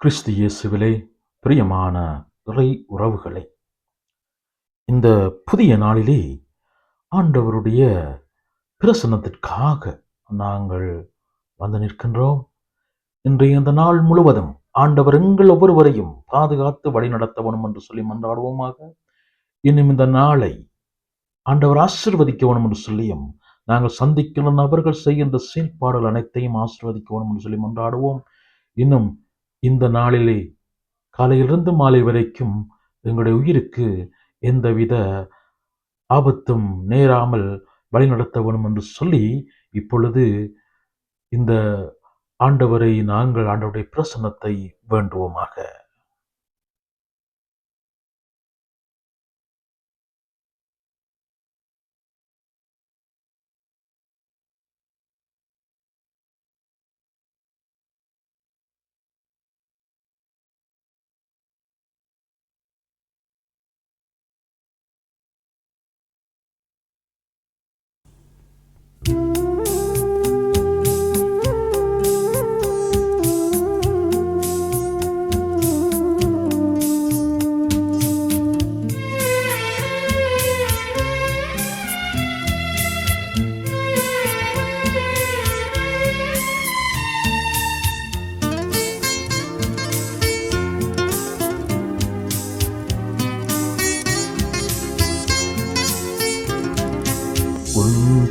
கிறிஸ்து இயேசுவிலே பிரியமான இறை உறவுகளை இந்த புதிய நாளிலே ஆண்டவருடைய பிரசனத்திற்காக நாங்கள் வந்து நிற்கின்றோம். இன்றைய இந்த நாள் முழுவதும் ஆண்டவர் எங்கள் ஒவ்வொருவரையும் பாதுகாத்து வழிநடத்த வேணும் என்று சொல்லி மன்றாடுவோமாக. இன்னும் இந்த நாளை ஆண்டவர் ஆசிர்வதிக்க வேணும் என்று சொல்லியும் நாங்கள் சந்திக்கிற நபர்கள் செய்கின்ற செயல்பாடுகள் அனைத்தையும் ஆசிர்வதிக்க வேணும் என்று சொல்லி மன்றாடுவோம். இன்னும் இந்த நாளிலே காலையிலிருந்து மாலை வரைக்கும் எங்களுடைய உயிருக்கு எந்தவித ஆபத்தும் நேராமல் வழிநடத்த வேணும் என்று சொல்லி இப்பொழுது இந்த ஆண்டவரை நாங்கள் ஆண்டவருடைய பிரசன்னத்தை வேண்டுவோமாக.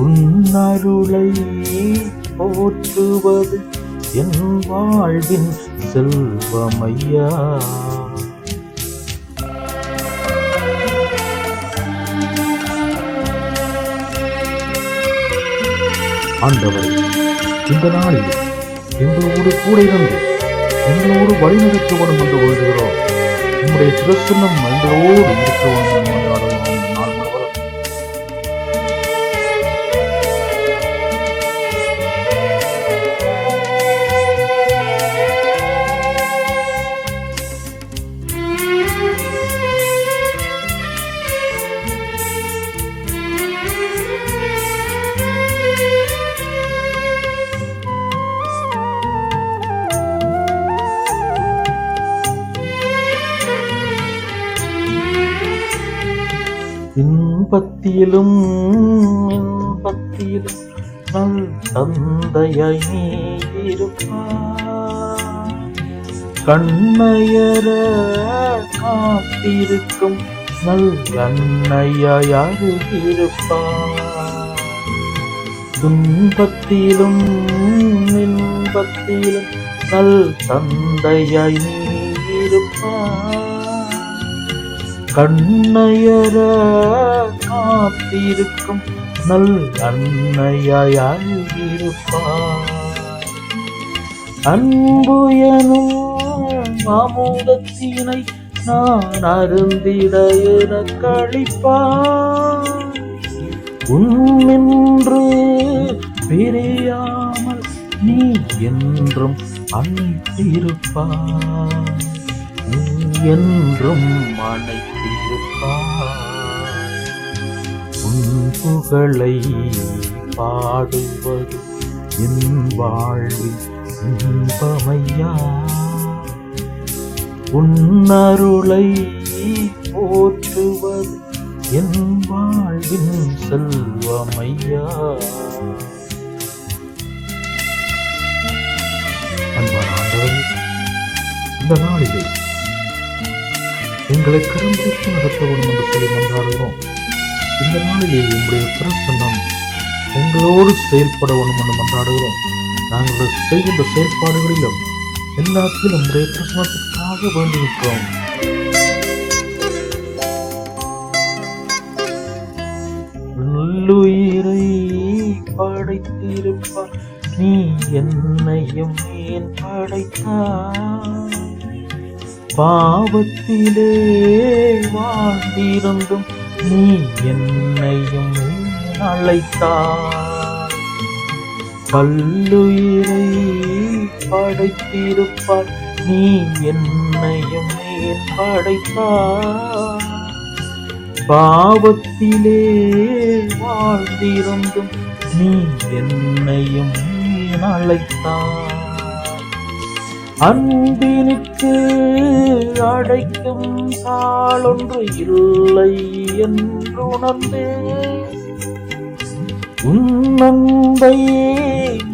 உன்னருளை போற்றுவது என் வாழ்வின் செல்வமையா? ஆண்டவரே இந்த நாளில் எங்களோடு கூட இருந்து எங்களோடு வழிநடத்த வேண்டும் என்று கொள்கிறோம் உங்களுடைய பிரசன்னம் எங்களோடு இருக்க வேண்டும். இன்பத்திலும் இன்பத்திலும் நல் தந்தையாய் நீ கண்ணையர காத்திருக்கும் நல் அன்னையாய் இருப்பாய் துன்பத்திலும் இன்பத்திலும் நல் தந்தையாய் நீ கண்ணையர காத்திருக்கும் நல் அன்னையாயிருப்பான் அன்பு எனும் அமுதத்தினை நான் அருந்திட என கழிப்பாய் உன்னின்று பிரியாமல் நீ என்றும் அழைத்திருப்பாய் நீ என்றும் அழைத்திருப்பாய் புகழை பாடுவது என் வாழ்வில் இன்பமையா? உன்னருளை போற்றுவது என் வாழ்வின் செல்வமையா? இந்த நாளிலே எங்களை கரும்பிடித்து நடத்த வேண்டும் என்று சொல்லி மன்றாடுகிறோம். இந்த நாளிலே உங்களுடைய பிரசன்னம் எங்களோடு செயல்பட வேண்டும் என்று மன்றாடுகிறோம். நாங்கள் செய்கின்ற செயல்பாடுகளிலும் எல்லாத்திலும் உங்களுடைய பிரசனத்திற்காக வேண்டி நிற்கிறோம். நல்லுயிரை படைத்திருப்பார். நீ என்னையும் ஏன் படைத்தார் பாவத்திலே வாழ்ந்திருந்தும் நீ என்னையும் அழைத்தார் பல்லுயிரை படைத்திருப்பார். நீ என்னையும் ஏன் படைத்தாய் பாவத்திலே வாழ்ந்திருந்தும் நீ என்னையும் அழைத்தார் அன்பினுக்கு அடைக்கும் தாளொன்று இல்லை என்று உணர்ந்தேன் உன்னந்தையே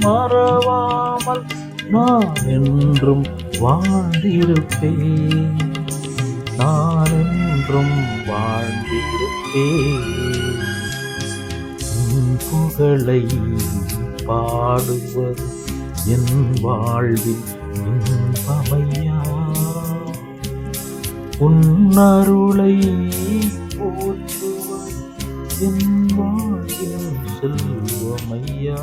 மறவாமல் நான் என்றும் வாழ்ந்திருப்பேன். நான் என்றும் வாழ்ந்திருப்பேன். புகழை பாடுவது என் வாழ்வில் இன்பமையா உன்னருளை போற்றுவது என் வாழ்வில் செல்வமையா?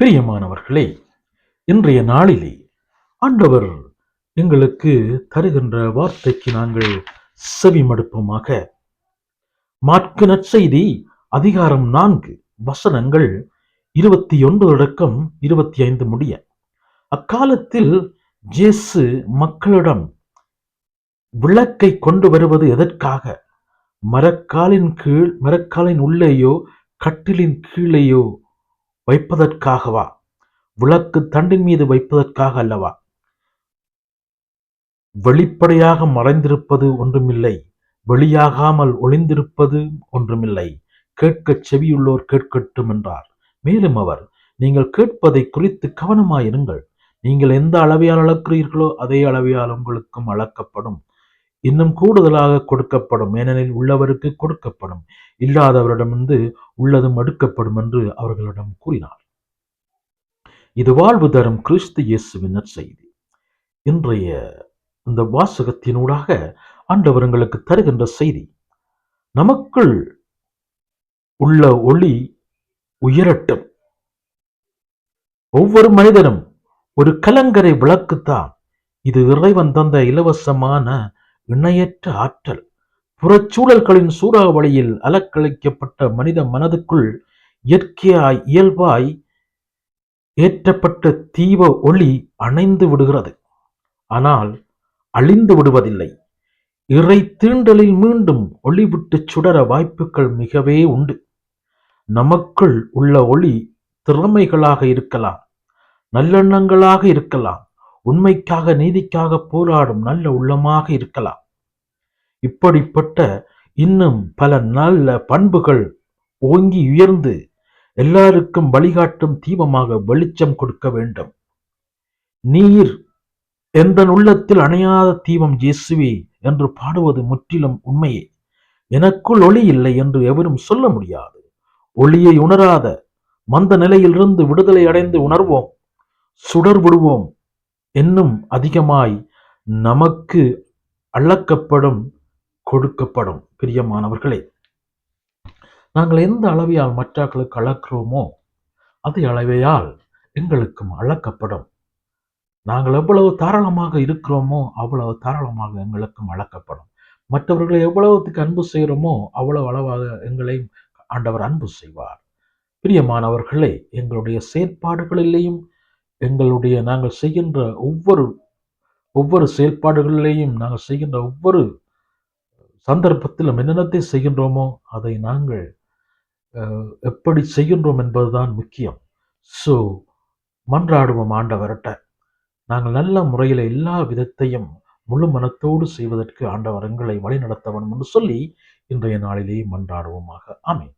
பிரியமானவர்களே இன்றைய நாளிலே ஆண்டவர் எங்களுக்கு தருகின்ற வார்த்தைக்கு நாங்கள் செவிமடுப்போமாக. மாற்கு நற்செய்தி அதிகாரம் நான்கு வசனங்கள் இருபத்தி ஒன்பது அடக்கம் இருபத்தி ஐந்து முடிய. அக்காலத்தில் ஜேசு மக்களிடம் விளக்கை கொண்டு வருவது எதற்காக? மரக்காலின் கீழ் மரக்காலின் உள்ளேயோ கட்டிலின் கீழேயோ வைப்பதற்காகவா? விளக்கு தண்டின் மீது வைப்பதற்காக அல்லவா? வெளிப்படையாக மறைந்திருப்பது ஒன்றுமில்லை வெளியாகாமல் ஒளிந்திருப்பது ஒன்றுமில்லை. கேட்கச் செவியுள்ளோர் கேட்கட்டும் என்றார். மேலும் அவர் நீங்கள் கேட்பதை குறித்து கவனமாயிருங்கள். நீங்கள் எந்த அளவையால் அளக்கிறீர்களோ அதே அளவையால் உங்களுக்கும் அளக்கப்படும். இன்னும் கூடுதலாக கொடுக்கப்படும் ஏனெனில் உள்ளவருக்கு கொடுக்கப்படும். இல்லாதவரிடமிருந்து உள்ளதும் எடுக்கப்படும் என்று அவர்களிடம் கூறினார். இது வாழ்வு தரும் கிறிஸ்து இயேசுவின் செய்தி இன்றைய இந்த வாசகத்தினூடாக ஆண்டவர் எங்களுக்கு தருகின்ற செய்தி நமக்குள் உள்ள ஒளி உயரட்டும். ஒவ்வொரு மனிதனும் ஒரு கலங்கரை விளக்குத்தான். இது இறைவன் தந்த இலவசமான இணையற்ற ஆற்றல். புறச்சூழல்களின் சூறாவளியில் அலக்களிக்கப்பட்ட மனித மனதுக்குள் இயற்கையாய் இயல்பாய் ஏற்றப்பட்ட தீப ஒளி அணைந்து விடுகிறது. ஆனால் அழிந்து விடுவதில்லை. இறை தீண்டலில் மீண்டும் ஒளிவிட்டுச் சுடர வாய்ப்புகள் மிகவே உண்டு. நமக்குள் உள்ள ஒளி திறமைகளாக இருக்கலாம் நல்லெண்ணங்களாக இருக்கலாம் உண்மைக்காக நீதிக்காக போராடும் நல்ல உள்ளமாக இருக்கலாம். இப்படிப்பட்ட இன்னும் பல நல்ல பண்புகள் ஓங்கி உயர்ந்து எல்லாருக்கும் வழிகாட்டும் தீபமாக வெளிச்சம் கொடுக்க வேண்டும். நீர் எந்த உள்ளத்தில் அணையாத தீபம் இயேசுவே என்று பாடுவது முற்றிலும் உண்மையே. எனக்குள் ஒளி இல்லை என்று எவரும் சொல்ல முடியாது. ஒளியை உணராத மந்த நிலையிலிருந்து விடுதலை அடைந்து உணர்வோம். சுடர் விடுவோம். இன்னும் அதிகமாய் நமக்கு அள்ளக்கப்படும் கொடுக்கப்படும். பிரியமானவர்களே நாங்கள் எந்த அளவையால் மற்றாக்களுக்கு அளக்கிறோமோ அதே அளவையால் எங்களுக்கும் அளக்கப்படும். நாங்கள் எவ்வளவு தாராளமாக இருக்கிறோமோ அவ்வளவு தாராளமாக எங்களுக்கும் வளர்க்கப்படும் மற்றவர்களை எவ்வளவுத்துக்கு அன்பு செய்கிறோமோ அவ்வளவு அளவாக எங்களையும் ஆண்டவர் அன்பு செய்வார். பிரியமானவர்களே எங்களுடைய செயற்பாடுகளிலேயும் எங்களுடைய நாங்கள் செய்கின்ற ஒவ்வொரு ஒவ்வொரு செயல்பாடுகளிலேயும் நாங்கள் செய்கின்ற ஒவ்வொரு சந்தர்ப்பத்திலும் என்னென்னத்தை செய்கின்றோமோ அதை நாங்கள் எப்படி செய்கின்றோம் என்பதுதான் முக்கியம். ஸோ மன்றாடுவோம் ஆண்டவர்கிட்ட நாங்கள் நல்ல முறையில் எல்லா விதத்தையும் முழு மனத்தோடு செய்வதற்கு ஆண்டவர் எங்களை வழி நடத்த என்று சொல்லி இன்றைய நாளிலே மன்றாடுவோமாக. ஆமேன்.